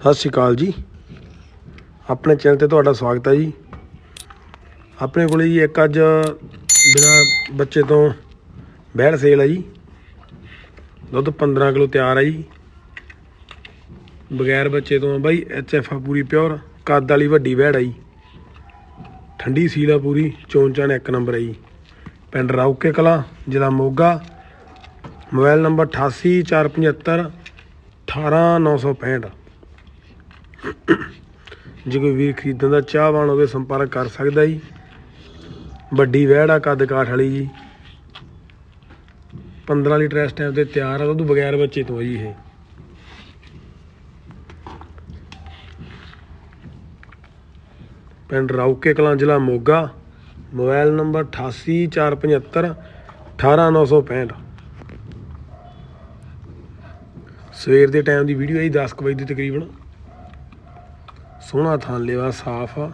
ਸਤਿ ਸ਼੍ਰੀ ਅਕਾਲ ਜੀ। ਆਪਣੇ ਚੈਨਲ ਤੇ ਤੁਹਾਡਾ ਸਵਾਗਤ ਹੈ ਜੀ। ਆਪਣੇ ਕੋਲੇ ਜੀ ਇੱਕ ਅੱਜ ਬਿਨਾ ਬੱਚੇ ਤੋਂ ਬੈੜ ਸੇਲ ਹੈ ਜੀ। ਦੁੱਧ 15 ਕਿਲੋ ਤਿਆਰ ਹੈ ਜੀ। ਬਗੈਰ ਬੱਚੇ ਤੋਂ ਬਾਈ ਐਚ ਐਫ ਆ ਪੂਰੀ ਪਿਓਰ। ਕੱਦ ਵਾਲੀ ਵੱਡੀ ਬਹਿੜ ਹੈ ਜੀ। ਠੰਡੀ ਸੀਲ ਆ ਪੂਰੀ। ਚੋਣ ਚਾਣ ਇੱਕ ਨੰਬਰ ਹੈ ਜੀ। ਪਿੰਡ ਰੌਕੇ ਕਲਾਂ, ਜ਼ਿਲ੍ਹਾ ਮੋਗਾ। ਮੋਬਾਈਲ ਨੰਬਰ 8845 18965 ਜੇ ਕੋਈ ਵੀਰ ਖਰੀਦਣ ਦਾ ਚਾਹਵਾਨ ਹੋਵੇ ਸੰਪਰਕ ਕਰ ਸਕਦਾ ਜੀ। ਵੱਡੀ ਵਹਿੜਾ ਕੱਦ ਕਾਠ ਵਾਲੀ ਜੀ। 15 ਲੀਟਰ ਇਸ ਟਾਈਮ ਤੇ ਤਿਆਰ ਆ ਦੁੱਧ ਬਗੈਰ ਬੱਚੇ ਤੋਂ ਜੀ ਇਹ। ਪਿੰਡ ਰੌਕੇ ਕਲਾਂ, ਜ਼ਿਲ੍ਹਾ ਮੋਗਾ। ਮੋਬਾਈਲ ਨੰਬਰ 8845 18965 ਸਵੇਰ ਦੇ ਟਾਈਮ ਦੀ ਵੀਡੀਓ ਹੈ ਜੀ 10 ਕੁ ਵਜੇ ਦੀ ਤਕਰੀਬਨ। ਸੋਹਣਾ ਥਾਂ ਲੇਵਾ ਸਾਫ਼ ਆ।